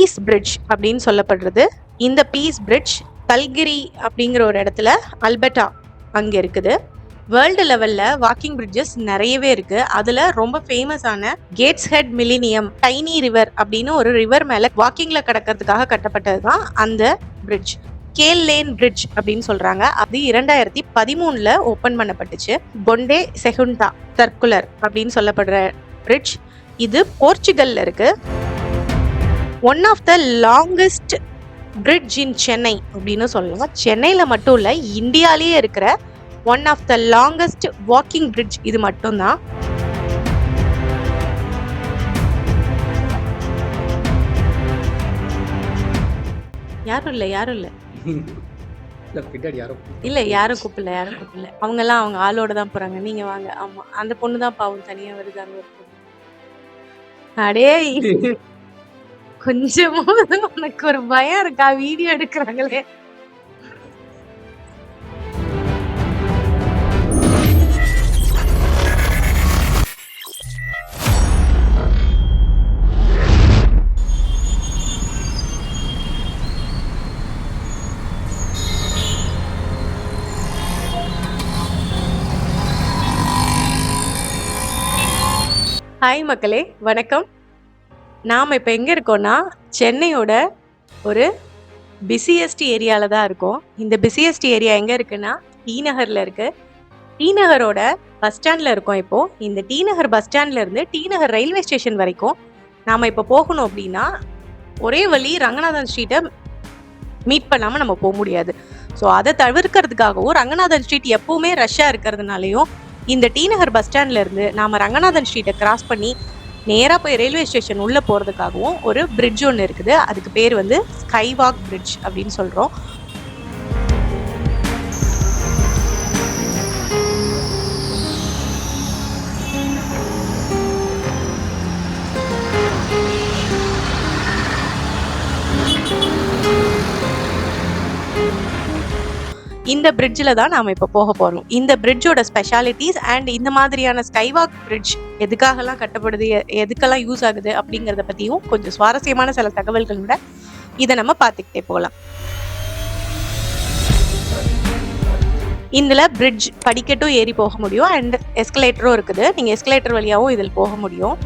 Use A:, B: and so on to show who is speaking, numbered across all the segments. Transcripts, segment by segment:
A: Piece bridge அப்படின்னு சொல்லப்படுறது. இந்த பீஸ் பிரிட்ஜ் கல்கிரி அப்படிங்கிற ஒரு இடத்துல அல்பர்டா அங்கே இருக்குது. வேர்ல்டு லெவலில் வாக்கிங் பிரிட்ஜஸ் நிறையவே இருக்குது அதில் ரொம்ப ஃபேமஸான Gateshead millennium Tyne river அப்படின்னு ஒரு ரிவர் மேலே வாக்கிங்கில் கடக்கிறதுக்காக கட்டப்பட்டது தான் அந்த பிரிட்ஜ் கேல் லேன் பிரிட்ஜ் அப்படின்னு சொல்கிறாங்க அது இரண்டாயிரத்தி பதிமூணில் ஓப்பன் பண்ணப்பட்டுச்சு. பொண்டே செகுண்டா சர்க்குலர் அப்படின்னு சொல்லப்படுற பிரிட்ஜ் இது போர்ச்சுகல்ல இருக்குது one of the longest bridge in Chennai அப்படின்னு சொல்லலாம். சென்னையில மட்டும் இல்ல இந்தியாலேயே இருக்கிற one of the longest walking bridge இது மட்டும்தான். யாரும் இல்லை யாரும் இல்லை.
B: இல்லை
A: யாரும் கூப்பிடல. யாரும் கூப்பிடல அவங்க எல்லாம் அவங்க ஆளோட தான் போறாங்க. நீங்க வாங்க. ஆமா அந்த பொண்ணு தான் பாவம் தனியா வருது அங்க அடே கொஞ்சமாவது உனக்கு ஒரு பயம் இருக்கா? வீடியோ எடுக்கிறாங்களே. ஹாய் மக்களே. வணக்கம். நாம் இப்போ எங்கே இருக்கோம்னா சென்னையோட ஒரு பிஸியஸ்ட் ஏரியாவில் தான் இருக்கோம். இந்த பிஸியஸ்ட் ஏரியா எங்கே இருக்குன்னா டி நகரில் இருக்குது டி நகரோட பஸ் ஸ்டாண்டில் இருக்கோம் இப்போது இந்த டி நகர் பஸ் ஸ்டாண்ட்லேருந்து டி நகர் ரயில்வே ஸ்டேஷன் வரைக்கும் நாம் இப்போ போகணும் அப்படின்னா ஒரே வழி ரங்கநாதன் ஸ்ட்ரீட்டை மீட் பண்ணாமல் நம்ம போக முடியாது. ஸோ அதை தவிர்க்கிறதுக்காகவும் ரங்கநாதன் ஸ்ட்ரீட் எப்போவுமே ரஷ்ஷாக இருக்கிறதுனாலையும் இந்த டி நகர் பஸ் ஸ்டாண்ட்லேருந்து நாம் ரங்கநாதன் ஸ்ட்ரீட்டை கிராஸ் பண்ணி நேராக போய் ரயில்வே ஸ்டேஷன் உள்ளே போகிறதுக்காகவும் ஒரு பிரிட்ஜ் ஒன்று இருக்குது. அதுக்கு பேர் வந்து ஸ்கைவாக் பிரிட்ஜ் அப்படின்னு சொல்கிறோம் இந்த பிரிட்ஜில் தான் நாம் இப்போ போக போகிறோம் இந்த பிரிட்ஜோட ஸ்பெஷாலிட்டிஸ் அண்ட் இந்த மாதிரியான ஸ்கைவாக் பிரிட்ஜ் எதுக்காகலாம் கட்டப்படுது எதுக்கெல்லாம் யூஸ் ஆகுது அப்படிங்கிறத பற்றியும் கொஞ்சம் சுவாரஸ்யமான சில தகவல்களோட இதை நம்ம பார்த்துக்கிட்டே போகலாம். இதில் பிரிட்ஜ் படிக்கட்டும் ஏறி போக முடியும் அண்ட் எஸ்கலேட்டரும் இருக்குது. நீங்கள் எஸ்கலேட்டர் வழியாகவும் இதில் போக முடியும்.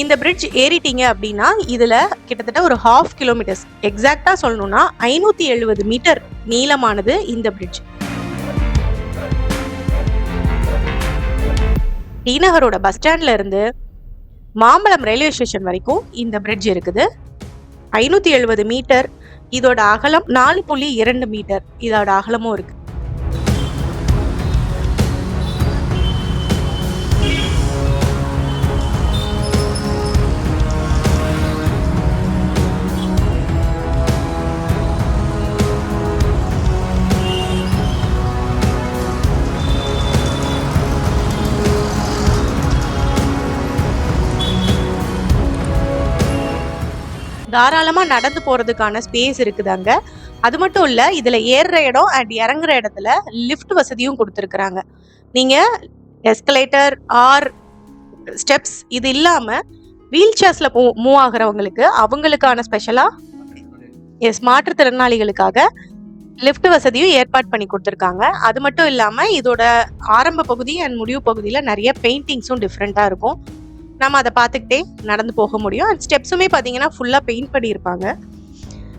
A: இந்த பிரிட்ஜ் ஏறிட்டீங்க அப்படின்னா இதுல கிட்டத்தட்ட ஒரு ஹாஃப் கிலோமீட்டர்ஸ் எக்ஸாக்டா சொல்லணும்னா ஐநூத்தி எழுபது மீட்டர் நீளமானது இந்த பிரிட்ஜ் டிநகரோட பஸ் ஸ்டாண்ட்ல இருந்து மாம்பழம் ரயில்வே ஸ்டேஷன் வரைக்கும் இந்த பிரிட்ஜ் இருக்குது. ஐநூத்தி எழுபது மீட்டர் இதோட அகலம் நாலு புள்ளி இரண்டு மீட்டர் இதோட அகலமும் இருக்கு. தாராளமாக நடந்து போகிறதுக்கான ஸ்பேஸ் இருக்குது அங்கே. அது மட்டும் இல்லை இதில் ஏறுற இடம் அண்ட் இறங்குற இடத்துல லிஃப்ட் வசதியும் கொடுத்துருக்குறாங்க. நீங்கள் எஸ்கலேட்டர் ஆர் ஸ்டெப்ஸ் இது இல்லாமல் வீல் சேர்ஸில் மூவ் ஆகுறவங்களுக்கு அவங்களுக்கான ஸ்பெஷலாக எஸ் மாற்றுத்திறனாளிகளுக்காக லிஃப்ட் வசதியும் ஏற்பாடு பண்ணி கொடுத்துருக்காங்க. அது மட்டும் இல்லாமல் இதோட ஆரம்ப பகுதி அண்ட் முடிவு பகுதியில் நிறைய பெயிண்டிங்ஸும் டிஃப்ரெண்ட்டாக இருக்கும். நம்ம அதை பார்த்துக்கிட்டே நடந்து போக முடியும். அண்ட் ஸ்டெப்ஸுமே பார்த்தீங்கன்னா ஃபுல்லாக பெயிண்ட் பண்ணியிருப்பாங்க.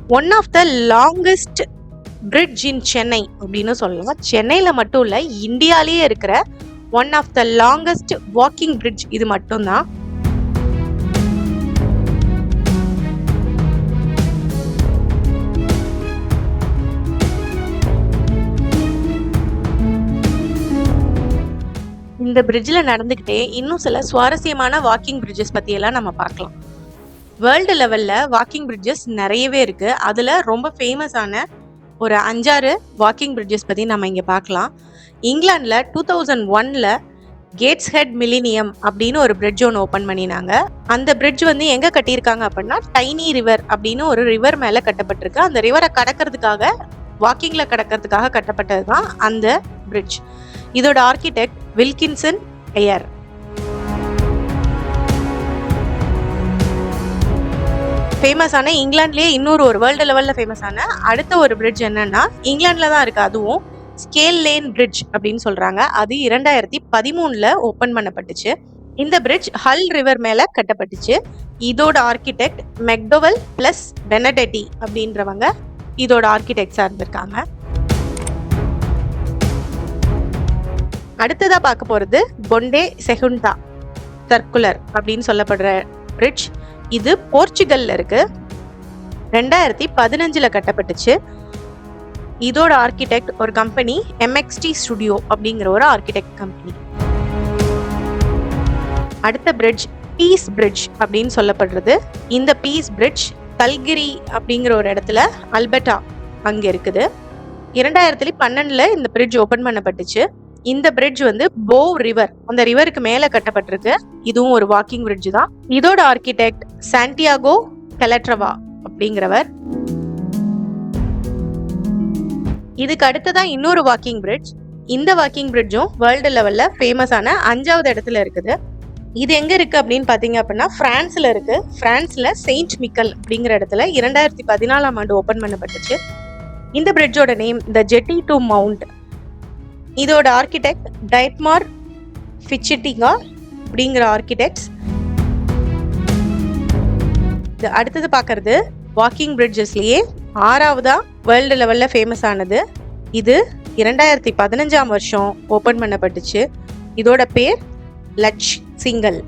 A: One of the longest bridge in Chennai அப்படின்னு சொல்லலாம். சென்னையில் மட்டும் இல்லை இந்தியாலேயே இருக்கிற one of the longest walking bridge இது மட்டும்தான். இந்த பிரிட்ஜில் நடந்துக்கிட்டே இன்னும் சில சுவாரஸ்யமான வாக்கிங் பிரிட்ஜஸ் பற்றியெல்லாம் நம்ம பார்க்கலாம். வேர்ல்டு லெவலில் வாக்கிங் பிரிட்ஜஸ் நிறையவே இருக்குது அதில் ரொம்ப ஃபேமஸான ஒரு அஞ்சாறு வாக்கிங் பிரிட்ஜஸ் பற்றி நம்ம இங்கே பார்க்கலாம். இங்கிலாண்டில் டூ தௌசண்ட் ஒனில் கேட்ஸ் ஹெட் மில்லினியம் அப்படின்னு ஒரு பிரிட்ஜ் ஒன்று ஓப்பன் பண்ணினாங்க. அந்த பிரிட்ஜ் வந்து எங்கே கட்டியிருக்காங்க அப்படின்னா டைனி ரிவர் அப்படின்னு ஒரு ரிவர் மேலே கட்டப்பட்டிருக்கு. அந்த ரிவரை கடக்கிறதுக்காக வாக்கிங்கில் கடக்கிறதுக்காக கட்டப்பட்டது தான் அந்த பிரிட்ஜ் இதோட ஆர்கிடெக்ட் வில்கின்சன் எயர் ஃபேமஸான இங்கிலாந்துலேயே இன்னொரு ஒரு வேர்ல்டு லெவலில் ஃபேமஸான அடுத்த ஒரு பிரிட்ஜ் என்னன்னா இங்கிலாந்தில் தான் இருக்குது அதுவும் ஸ்கேல் லேன் பிரிட்ஜ் அப்படின்னு சொல்கிறாங்க அது இரண்டாயிரத்தி பதிமூணில் ஓப்பன் பண்ணப்பட்டுச்சு. இந்த பிரிட்ஜ் ஹல் ரிவர் மேலே கட்டப்பட்டுச்சு. இதோட ஆர்கிடெக்ட் மெக்டோவல் ப்ளஸ் பெனடெட்டி அப்படின்றவங்க இதோட ஆர்கிடெக்ட்ஸாக இருந்திருக்காங்க அடுத்ததாக பார்க்க போகிறது பொண்டே செகுண்டா சர்க்குலர் அப்படின்னு சொல்லப்படுற பிரிட்ஜ் இது போர்ச்சுகல்ல இருக்கு. ரெண்டாயிரத்தி பதினஞ்சுல கட்டப்பட்டுச்சு. இதோட ஆர்கிடெக்ட் ஒரு கம்பெனி எம்எக்ஸ்டி ஸ்டுடியோ அப்படிங்கிற ஒரு ஆர்கிடெக்ட் கம்பெனி அடுத்த பிரிட்ஜ் பீஸ் பிரிட்ஜ் அப்படின்னு சொல்லப்படுறது. இந்த பீஸ் பிரிட்ஜ் கல்கிரி அப்படிங்கிற ஒரு இடத்துல அல்பர்டா அங்கே இருக்குது. இரண்டாயிரத்தி பன்னெண்டுல இந்த பிரிட்ஜ் ஓபன் பண்ணப்பட்டுச்சு. இந்த பிரிட்ஜ் வந்து போ ரிவர் அந்த ரிவருக்கு மேல கட்டப்பட்டிருக்கு. இதுவும் ஒரு வாக்கிங் பிரிட்ஜ் தான். இதோட ஆர்கிடெக்ட் சாண்டியாகோ கெலட்ரவா அப்படிங்கிறவர். இதுக்கு அடுத்ததா இன்னொரு வாக்கிங் பிரிட்ஜ் இந்த வாக்கிங் பிரிட்ஜும் வேர்ல்டு லெவல்ல ஃபேமஸான அஞ்சாவது இடத்துல இருக்குது. இது எங்க இருக்கு அப்படின்னு பாத்தீங்க அப்படின்னா பிரான்ஸ்ல இருக்கு. பிரான்ஸ்ல செயின்ட் மிக்கல் அப்படிங்கிற இடத்துல இரண்டாயிரத்தி பதினாலாம் ஆண்டு ஓபன் பண்ணப்பட்டுச்சு. இந்த பிரிட்ஜோட name the jetty to mount இதோட ஆர்கிடெக்ட் டைட்மார் ஃபிச்சிட்டிகா அப்படிங்கிற ஆர்கிடெக்ட்ஸ் அடுத்தது பார்க்கறது வாக்கிங் பிரிட்ஜஸ்லேயே ஆறாவதா வேர்ல்டு லெவலில் ஃபேமஸ் ஆனது. இது இரண்டாயிரத்தி பதினஞ்சாம் வருஷம் ஓப்பன் பண்ணப்பட்டுச்சு. இதோட பேர் லட்ச் சிங்கல்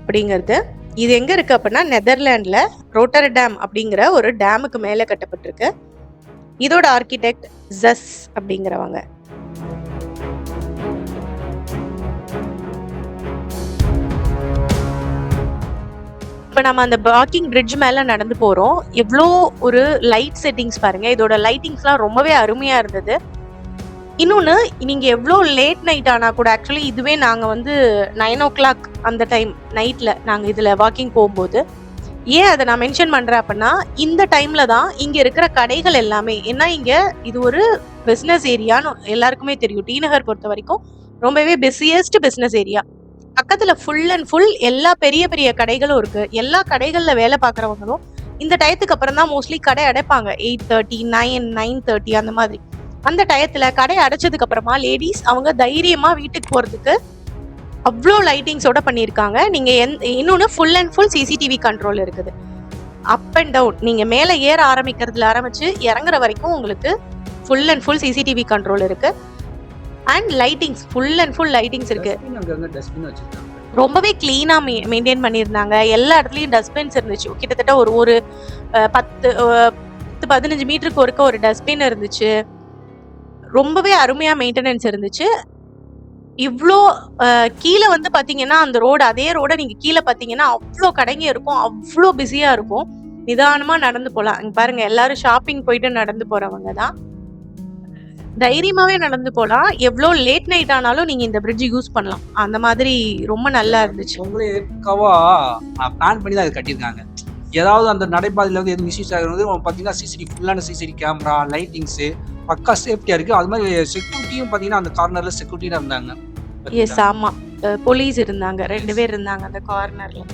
A: அப்படிங்கிறது. இது எங்கே இருக்குது அப்படின்னா நெதர்லாண்டில் ரோட்டர் டேம் அப்படிங்கிற ஒரு டேமுக்கு மேலே கட்டப்பட்டிருக்கு. இதோட ஆர்கிடெக்ட் ஜஸ் அப்படிங்கிறவங்க. இப்போ நம்ம அந்த வாக்கிங் பிரிட்ஜ் மேலே நடந்து போகிறோம் எவ்வளோ ஒரு லைட் செட்டிங்ஸ் பாருங்க. இதோட லைட்டிங்ஸ்லாம் ரொம்பவே அருமையாக இருந்தது. இன்னொன்று நீங்கள் எவ்வளோ லேட் நைட் ஆனால் கூட ஆக்சுவலி இதுவே நாங்கள் வந்து நைன் ஓ கிளாக் அந்த டைம் நைட்டில் நாங்கள் இதில் வாக்கிங் போகும்போது ஏன் அதை நான் மென்ஷன் பண்ணுறேன் அப்படின்னா இந்த டைமில் தான் இங்கே இருக்கிற கடைகள் எல்லாமே ஏன்னா இங்கே இது ஒரு பிஸ்னஸ் ஏரியான்னு எல்லாருக்குமே தெரியும். டி நகர் பொறுத்த வரைக்கும் ரொம்பவே பிஸியஸ்ட் பிஸ்னஸ் ஏரியா பக்கத்துல ஃபுல் அண்ட் ஃபுல் எல்லா பெரிய பெரிய கடைகளும் இருக்கு. எல்லா கடைகள்ல வேலை பார்க்குறவங்களும் இந்த டயத்துக்கு அப்புறம் தான் மோஸ்ட்லி கடை அடைப்பாங்க. Eight thirty nine nine thirty அந்த மாதிரி. அந்த டயத்துல கடை அடைச்சதுக்கு அப்புறமா லேடிஸ் அவங்க தைரியமா வீட்டுக்கு போறதுக்கு அவ்வளோ லைட்டிங்ஸோட பண்ணியிருக்காங்க. நீங்க எந் இன்னொன்று full and full CCTV control இருக்குது. அப் அண்ட் டவுன் நீங்க மேலே ஏற ஆரம்பிக்கிறதுல ஆரம்பிச்சு இறங்குற வரைக்கும் உங்களுக்கு full and full CCTV control இருக்கு. And lightings full and full lightings இருக்கு. ரொம்பவே க்ளீனாக மெ மெயின்டைன் பண்ணியிருந்தாங்க. எல்லா இடத்துலையும் டஸ்ட்பின்ஸ் இருந்துச்சு. கிட்டத்தட்ட ஒரு ஒரு பத்து பத்து பதினஞ்சு மீட்டருக்கு ஒருக்க ஒரு டஸ்ட்பின் இருந்துச்சு. ரொம்பவே அருமையாக மெயின்டெனன்ஸ் இருந்துச்சு. இவ்வளோ கீழே வந்து பார்த்தீங்கன்னா அந்த ரோடு அதே ரோடை நீங்கள் கீழே பார்த்தீங்கன்னா அவ்வளோ கடைங்க இருக்கும். அவ்வளோ பிஸியாக இருக்கும். நிதானமாக நடந்து போகலாம் இங்க பாருங்க எல்லாரும் ஷாப்பிங் போயிட்டு நடந்து போகிறவங்க தான். தைரியமாவே நடந்து போகலாம் எவ்வளோ லேட் நைட் ஆனாலும் நீங்கள் இந்த பிரிட்ஜ் யூஸ் பண்ணலாம். அந்த மாதிரி ரொம்ப நல்லா இருந்துச்சு.
C: அவங்களே பக்காவா பிளான் பண்ணி தான் இது கட்டியிருக்காங்க. ஏதாவது அந்த நடைபாதையில் வந்து எதுவும் மிஸ்யூஸ் ஆகுறது பார்த்தீங்கன்னா சிசிடி ஃபுல்லான சிசிடி கேமரா லைட்டிங்ஸு பக்கா சேஃப்டியாக இருக்குது அது மாதிரி செக்யூரிட்டியும் பார்த்தீங்கன்னா அந்த கார்னரில் செக்யூரிட்டியாக இருந்தாங்க.
A: எஸ் ஆமாம் போலீஸ் இருந்தாங்க. ரெண்டு பேர் இருந்தாங்க அந்த கார்னரில்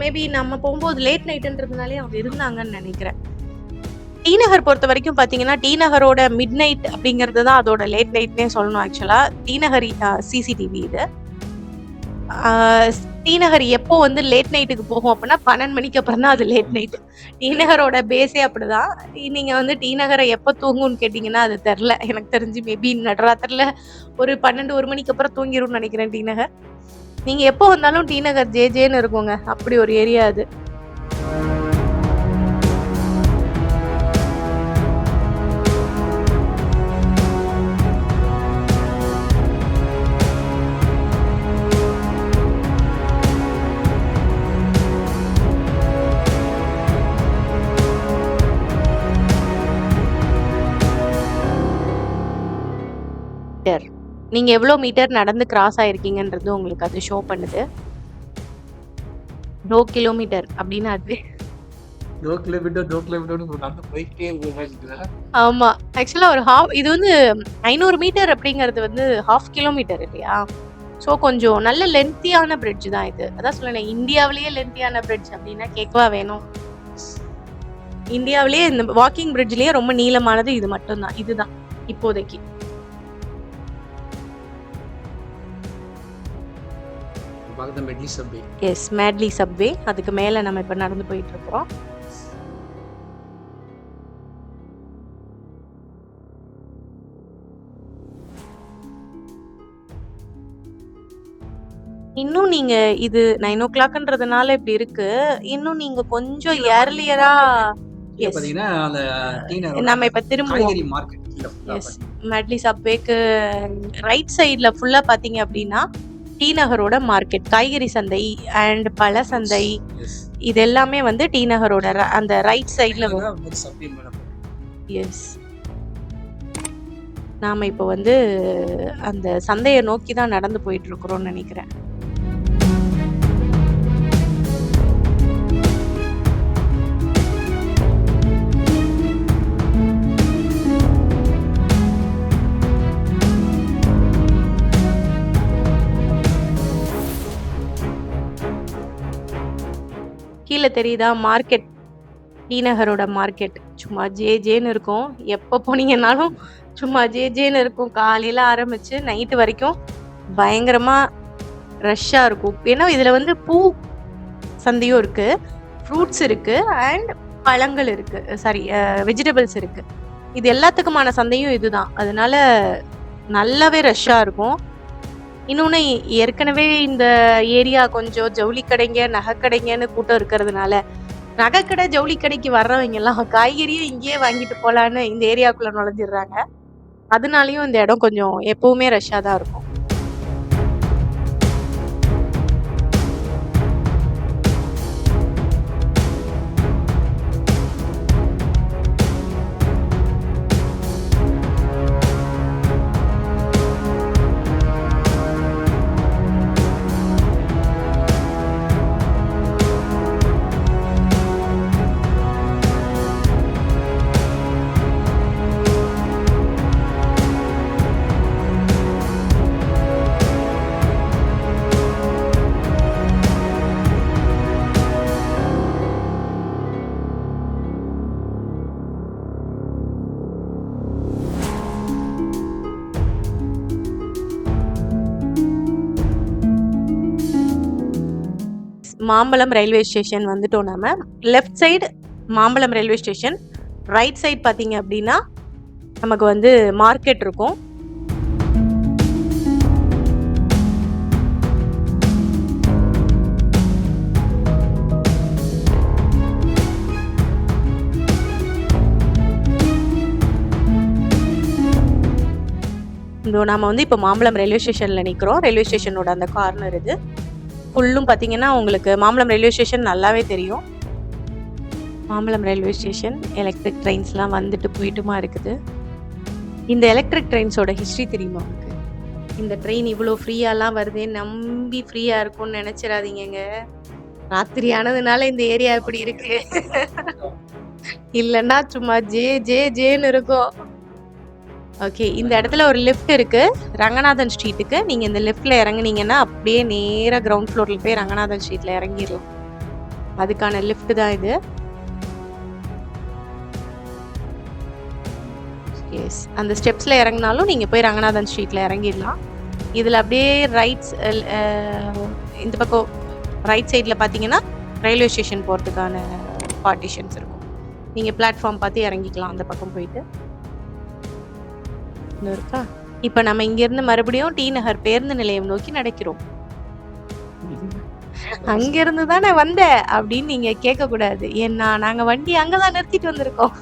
A: மேபி நம்ம போகும்போது லேட் நைட்டுன்றதுனாலே அவங்க இருந்தாங்கன்னு நினைக்கிறேன். டி நகர் பொறுத்த வரைக்கும் பார்த்தீங்கன்னா டி நகரோட மிட் நைட் அப்படிங்கிறது தான் அதோட லேட் நைட்னே சொல்லணும் ஆக்சுவலாக டி நகர் சிசிடிவி இது. டி நகர் எப்போ வந்து லேட் நைட்டுக்கு போகும் அப்படின்னா பன்னெண்டு மணிக்கு அப்புறம் தான் அது லேட் நைட் டி நகரோட பேஸே அப்படிதான். நீங்கள் வந்து டி நகரை எப்போ தூங்கும்னு கேட்டிங்கன்னா அது தெரில எனக்கு தெரிஞ்சு மேபி நடுராத்திரில ஒரு பன்னெண்டு ஒரு மணிக்கு அப்புறம் தூங்கிடும்னு நினைக்கிறேன் டி நகர். நீங்கள் எப்போ வந்தாலும் டி நகர் ஜே ஜேன்னு இருக்குங்க. அப்படி ஒரு ஏரியா அது. மீட்டர் நீங்க எவ்வளோ மீட்டர் நடந்து கிராஸ் ஆயிருக்கீங்கன்றது உங்களுக்கு அது ஷோ பண்ணுது. டோ கிலோமீட்டர் அப்படின்னு அது.
B: டோ கிலோமீட்டர் டோ கிலோமீட்டர் நடந்து போயிட்டே இருக்கிறேன்
A: ஆமா. ஆக்சுவலா ஒரு ஹாஃப் இது வந்து ஐநூறு மீட்டர் அப்படிங்கிறது வந்து ஹாஃப் கிலோமீட்டர் இல்லையா? ஸோ கொஞ்சம் நல்ல லென்த்தியான பிரிட்ஜ் தான் இது. அதான் சொல்லேன் இந்தியாவிலேயே லென்த்தியான பிரிட்ஜ் அப்படின்னா கேட்கவா வேணும்? இந்தியாவிலேயே இந்த வாக்கிங் பிரிட்ஜ்லயே ரொம்ப நீளமானது இது மட்டும்தான். இதுதான் இப்போதைக்கு.
B: பக்கத்துல Medley subway
A: S Madley subway அதுக்கு மேல நம்ம இப்ப நடந்து போயிட்டு இருக்கிறோம் இன்னும் நீங்க இது நைன் ஓ கிளாக்ன்றதுனால இப்படி இருக்கு. இன்னும் நீங்க கொஞ்சம் ஏர்லியரா நம்ம இப்ப திரும்புவோம்.
C: மார்க்கெட்
A: எஸ் மெட்லி சப்வேக்கு ரைட் சைடில் ஃபுல்லாக பார்த்தீங்க அப்படின்னா டி நகரோட மார்க்கெட் காய்கறி சந்தை அண்ட் பழ சந்தை. இது எல்லாமே வந்து டி நகரோட அந்த ரைட் சைடில் எஸ் நாம் இப்போ வந்து அந்த சந்தையை நோக்கி தான் நடந்து போயிட்டு இருக்கிறோம்னு நினைக்கிறேன். கீழே தெரியுதா? மார்க்கெட் டி நகரோட மார்க்கெட் சும்மா ஜே ஜேன்னு இருக்கும். எப்போ போனீங்கன்னாலும் சும்மா ஜே ஜேன்னு இருக்கும். காலையில் ஆரம்பித்து நைட்டு வரைக்கும் பயங்கரமாக ரஷ்ஷாக இருக்கும். ஏன்னா இதில் வந்து பூ சந்தையும் இருக்குது ஃப்ரூட்ஸ் இருக்குது அண்ட் பழங்கள் இருக்குது சாரி வெஜிடபிள்ஸ் இருக்குது இது எல்லாத்துக்குமான சந்தையும் இதுதான். அதனால நல்லாவே ரஷ்ஷாக இருக்கும். இன்னொன்று ஏற்கனவே இந்த ஏரியா கொஞ்சம் ஜவுளி கடைங்க நகைக்கடைங்கன்னு கூட்டம் இருக்கிறதுனால நகைக்கடை ஜவுளி கடைக்கு வர்றவங்கெல்லாம் காய்கறியும் இங்கேயே வாங்கிட்டு போகலான்னு இந்த ஏரியாக்குள்ளே நுழைஞ்சிடுறாங்க. அதனாலையும் இந்த இடம் கொஞ்சம் எப்பவுமே ரஷ்ஷாக தான் இருக்கும். மாம்பலம் ரயில்வே ஸ்டேஷன் வந்துட்டோம் நம்ம left side Mambalam railway station. Right side பார்த்தீங்க அப்படின்னா நமக்கு வந்து மார்க்கெட் இருக்கும். இதோ நாம் வந்து இப்போ மாம்பலம் ரயில்வே ஸ்டேஷனில் நிற்கிறோம் ரயில்வே ஸ்டேஷனோட அந்த கார்னர் இது. ஃபுல்லும் பார்த்தீங்கன்னா உங்களுக்கு மாம்பலம் ரயில்வே ஸ்டேஷன் நல்லாவே தெரியும். மாம்பலம் ரயில்வே ஸ்டேஷன் எலக்ட்ரிக் ட்ரெயின்ஸ்லாம் வந்துட்டு போயிட்டுமா இருக்குது. இந்த எலக்ட்ரிக் ட்ரெயின்ஸோட ஹிஸ்ட்ரி தெரியுமா உங்களுக்கு? இந்த ட்ரெயின் இவ்வளோ ஃப்ரீயாலாம் வருதே நம்பி ஃப்ரீயாக இருக்கும்னு நினச்சிடாதீங்கங்க. ராத்திரி ஆனதுனால இந்த ஏரியா இப்படி இருக்கு. இல்லைன்னா சும்மா ஜே ஜே ஜேன்னு இருக்கும். ஓகே இந்த இடத்துல ஒரு லிஃப்ட் இருக்குது ரங்கநாதன் ஸ்ட்ரீட்டுக்கு நீங்கள் இந்த லிஃப்ட்டில் இறங்குனீங்கன்னா அப்படியே நேராக கிரவுண்ட் ஃப்ளோரில் போய் ரங்கநாதன் ஸ்ட்ரீட்டில் இறங்கிடலாம். அதுக்கான லிஃப்ட் தான் இது. எஸ் அந்த ஸ்டெப்ஸில் இறங்கினாலும் நீங்கள் போய் ரங்கநாதன் ஸ்ட்ரீட்டில் இறங்கிடலாம். இதில் அப்படியே ரைட்ஸ் இந்த பக்கம் ரைட் சைடில் பார்த்தீங்கன்னா ரயில்வே ஸ்டேஷன் போகிறதுக்கான பார்ட்டிஷன்ஸ் இருக்கும். நீங்கள் பிளாட்ஃபார்ம் பார்த்து இறங்கிக்கலாம் அந்த பக்கம் போயிட்டு. இன்னும் இருக்கா இப்போ நம்ம இங்கேருந்து மறுபடியும் டி நகர் பேருந்து நிலையம் நோக்கி நடக்கிறோம். அங்கிருந்து தானே வந்த அப்படின்னு நீங்க கேட்க கூடாது ஏன்னா நாங்க வண்டி அங்கதான் நிறுத்திட்டு வந்திருக்கோம்.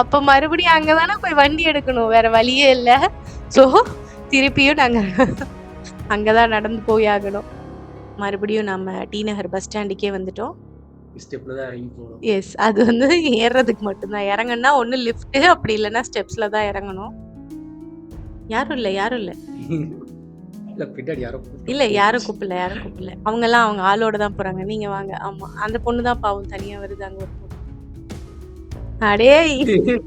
A: அப்ப மறுபடியும் அங்கதானே போய் வண்டி எடுக்கணும். வேற வழியே இல்ல. சோ திருப்பியும் நாங்க அங்கதான் நடந்து போய் ஆகணும். மறுபடியும் நம்ம டி நகர் பஸ் ஸ்டாண்டுக்கே வந்துட்டோம்.
B: ஸ்டெப்ல தான் இறங்கி போகணும்.
A: எஸ் அது வந்து ஏறுறதுக்கு மட்டும்தான். இறங்கன்னா ஒண்ணு லிஃப்ட் அப்படி இல்லைன்னா ஸ்டெப்ஸ்ல தான் இறங்கணும். யாரும் இல்லை யாரும் இல்லை.
B: இல்ல பின்னாடி யாரோ கூப்பிட்டு
A: இல்ல யாரும் கூப்பிடல யாரும் கூப்பிடல. அவங்க ஆளோட தான் போறாங்க. நீங்க வாங்க. ஆமா. அந்த பொண்ணு தான் பாவம் தனியா வருது அங்க ஒரு பொண்ணு. அடே!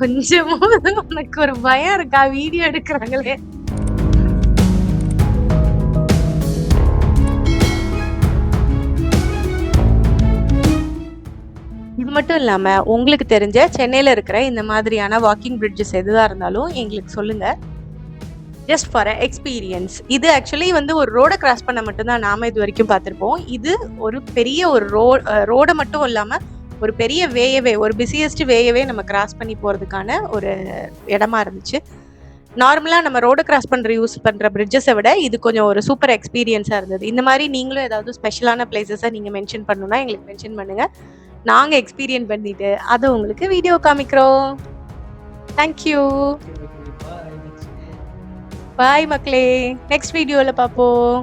A: கொஞ்சமாவது உனக்கு ஒரு பயம் இருக்கா? வீடியோ எடுக்கிறாங்களே. மட்டும் இல்லாமல் உங்களுக்கு தெரிஞ்ச சென்னையில் இருக்கிற இந்த மாதிரியான வாக்கிங் பிரிட்ஜஸ் எதுவாக இருந்தாலும் எங்களுக்கு சொல்லுங்கள் ஜஸ்ட் ஃபார் அ எக்ஸ்பீரியன்ஸ் இது ஆக்சுவலி வந்து ஒரு ரோடை கிராஸ் பண்ண மட்டும்தான் நாம் இது வரைக்கும் பார்த்துருப்போம். இது ஒரு பெரிய ஒரு ரோ ரோடை மட்டும் இல்லாமல் ஒரு பெரிய வேயவே ஒரு பிஸியஸ்ட் வேயவே நம்ம கிராஸ் பண்ணி போகிறதுக்கான ஒரு இடமா இருந்துச்சு. நார்மலாக நம்ம ரோடை கிராஸ் பண்ணுற யூஸ் பண்ணுற பிரிட்ஜஸை விட இது கொஞ்சம் ஒரு சூப்பர் எக்ஸ்பீரியன்ஸாக இருந்தது. இந்த மாதிரி நீங்களும் ஏதாவது ஸ்பெஷலான பிளேசஸை நீங்கள் மென்ஷன் பண்ணணும்னா எங்களுக்கு மென்ஷன் பண்ணுங்கள் நாங்கள் எக்ஸ்பீரியன்ஸ் பண்ணிட்டு அதை உங்களுக்கு வீடியோ காமிக்கிறோம். தேங்க்யூ பாய் மக்களே. நெக்ஸ்ட் வீடியோவில் பார்ப்போம்.